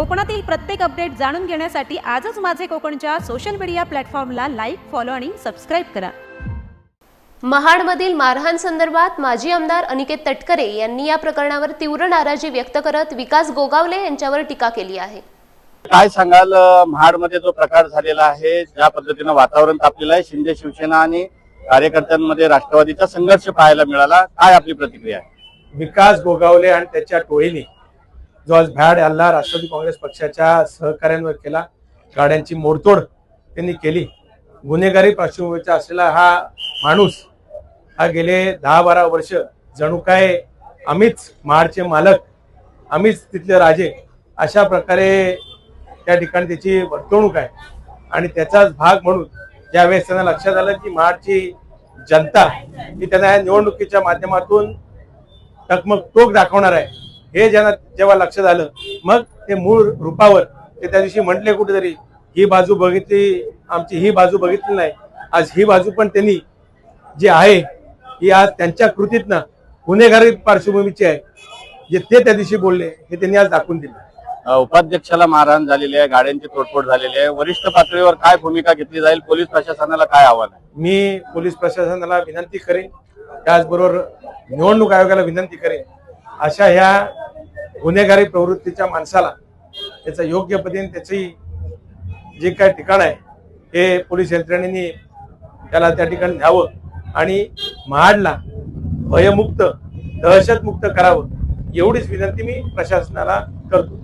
कोकणातील प्रत्येक अपडेट जाणून घेण्यासाठी आजच माझे कोकणच्या सोशल मीडिया प्लॅटफॉर्मला लाईक फॉलो आणि सबस्क्राईब करा. महाडमधील मारहाण संदर्भात माजी आमदार अनिकेत तटकरे यांनी या प्रकरणावर तीव्र नाराजी व्यक्त करत विकास गोगावले यांच्यावर टीका केली आहे. काय सांगाल महाडमध्ये जो प्रकार झालेला आहे ज्या पद्धतीनं वातावरण तापलेलं आहे शिंदे शिवसेना आणि कार्यकर्त्यांमध्ये राष्ट्रवादीचा संघर्ष पाहायला मिळाला काय आपली प्रतिक्रिया आहे? विकास गोगावले आणि त्याच्या टोळीने जो आज भ्याड हल्ला राष्ट्रवादी काँग्रेस पक्षाच्या सहकार्यांवर केला गाड्यांची मोडतोड त्यांनी केली गुन्हेगारी पार्श्वभूमीचा असलेला हा माणूस हा गेले दहा बारा वर्ष जणू काय आम्हीच महाडचे मालक आम्हीच तिथले राजे अशा प्रकारे त्या ठिकाणी त्याची वर्तवणूक आहे. आणि त्याचाच भाग म्हणून ज्यावेळेस त्यांना लक्षात आलं की महाडची जनता ही त्यांना या निवडणुकीच्या माध्यमातून टकमक टोक दाखवणार आहे हे ज्यांना जेव्हा लक्षात आलं मग ते मूळ रूपावर ते त्या दिवशी म्हटले कुठेतरी ही बाजू बघितली आमची ही बाजू बघितली नाही. आज ही बाजू पण त्यांनी जी आहे ही आज त्यांच्या कृतीतनं गुन्हेगारी पार्श्वभूमीची आहे. जे ते त्या दिवशी बोलले हे त्यांनी आज दाखवून दिलं. उपाध्यक्षाला मारहाण झालेली आहे गाड्यांची तोडफोड झालेली आहे. वरिष्ठ पातळीवर काय भूमिका घेतली जाईल? पोलीस प्रशासनाला काय आव्हान आहे? मी पोलीस प्रशासनाला विनंती करेन. त्याचबरोबर निवडणूक आयोगाला विनंती करेन. अशा ह्या गुन्हेगारी प्रवृत्तीच्या माणसाला त्याचं योग्य पद्धतीने त्याची जे काय ठिकाण आहे हे पोलीस यंत्रणेने त्याला त्या ठिकाणी न्यावं आणि महाडला भयमुक्त दहशतमुक्त करावं एवढीच विनंती मी प्रशासनाला करतो.